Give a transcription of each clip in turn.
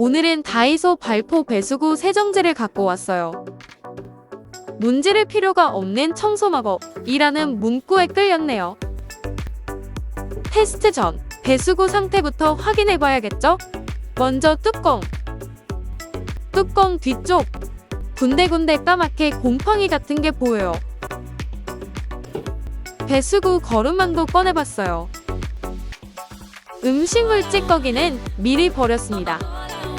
오늘은 다이소 발포 배수구 세정제를 갖고 왔어요. 문지를 필요가 없는 청소막업이라는 문구에 끌렸네요. 테스트 전 배수구 상태부터 확인해 봐야겠죠? 먼저 뚜껑. 뚜껑 뒤쪽. 군데군데 까맣게 곰팡이 같은 게 보여요. 배수구 거름망도 꺼내봤어요. 음식물 찌꺼기는 미리 버렸습니다.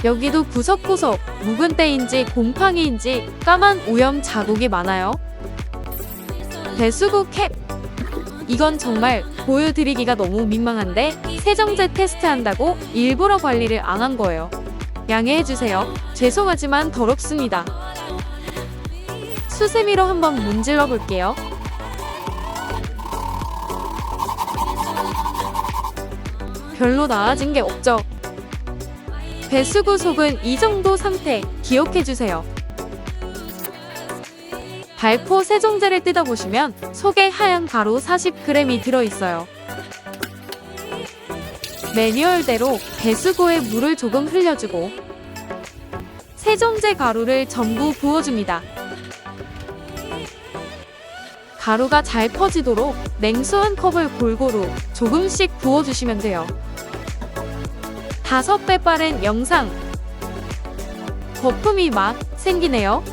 여기도 구석구석 묵은 때인지 곰팡이인지 까만 오염 자국이 많아요. 배수구 캡. 이건 정말 보여드리기가 너무 민망한데 세정제 테스트한다고 일부러 관리를 안 한 거예요. 양해해주세요. 죄송하지만 더럽습니다. 수세미로 한번 문질러 볼게요. 별로 나아진 게 없죠. 배수구 속은 이 정도 상태 기억해주세요. 발포 세정제를 뜯어보시면 속에 하얀 가루 40g이 들어있어요. 매뉴얼대로 배수구에 물을 조금 흘려주고 세정제 가루를 전부 부어줍니다. 가루가 잘 퍼지도록 냉수 한 컵을 골고루 조금씩 부어주시면 돼요. 다섯 배 빠른 영상. 거품이 막 생기네요.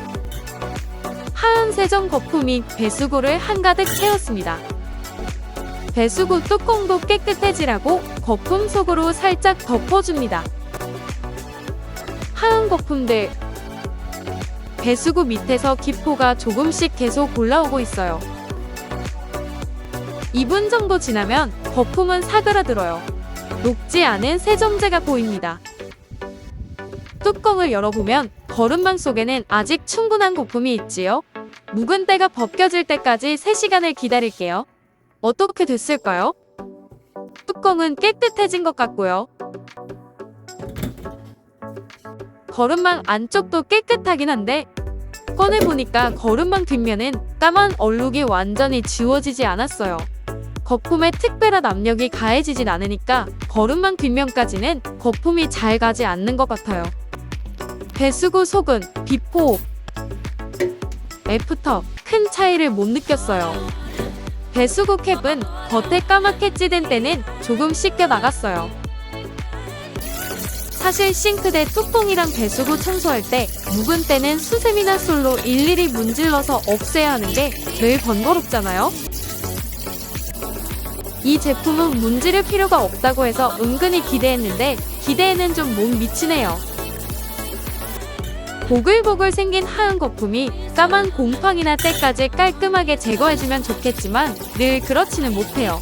하얀 세정 거품이 배수구를 한가득 채웠습니다. 배수구 뚜껑도 깨끗해지라고 거품 속으로 살짝 덮어줍니다. 하얀 거품들. 배수구 밑에서 기포가 조금씩 계속 올라오고 있어요. 2분 정도 지나면 거품은 사그라들어요. 녹지 않은 세정제가 보입니다. 뚜껑을 열어보면 거름망 속에는 아직 충분한 거품이 있지요. 묵은 때가 벗겨질 때까지 3시간을 기다릴게요. 어떻게 됐을까요? 뚜껑은 깨끗해진 것 같고요. 거름망 안쪽도 깨끗하긴 한데 꺼내보니까 거름망 뒷면은 까만 얼룩이 완전히 지워지지 않았어요. 거품에 특별한 압력이 가해지진 않으니까 거름망 뒷면까지는 거품이 잘 가지 않는 것 같아요. 배수구 속은 비포 애프터 큰 차이를 못 느꼈어요. 배수구 캡은 겉에 까맣게 찌든 때는 조금 씻겨 나갔어요. 사실 싱크대 뚜껑이랑 배수구 청소할 때 묵은 때는 수세미나 솔로 일일이 문질러서 없애야 하는 게늘 번거롭잖아요. 이 제품은 문지를 필요가 없다고 해서 은근히 기대했는데 기대에는 좀 못 미치네요. 보글보글 생긴 하얀 거품이 까만 곰팡이나 때까지 깔끔하게 제거해주면 좋겠지만 늘 그렇지는 못해요.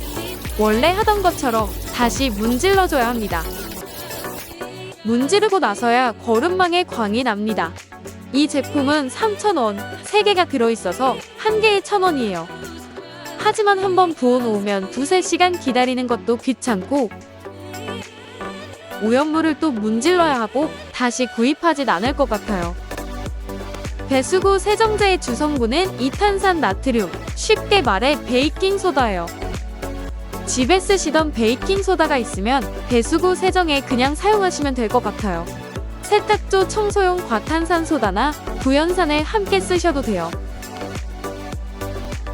원래 하던 것처럼 다시 문질러줘야 합니다. 문지르고 나서야 거름망에 광이 납니다. 이 제품은 3,000원, 3개가 들어있어서 한 개에 1,000원이에요. 하지만 한번 부어놓으면 두세 시간 기다리는 것도 귀찮고 오염물을 또 문질러야 하고 다시 구입하진 않을 것 같아요. 배수구 세정제의 주성분은 이탄산 나트륨, 쉽게 말해 베이킹소다예요. 집에 쓰시던 베이킹소다가 있으면 배수구 세정에 그냥 사용하시면 될 것 같아요. 세탁조 청소용 과탄산소다나 구연산을 함께 쓰셔도 돼요.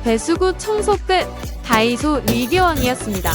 배수구 청소 끝! 다이소 리뷰원이었습니다.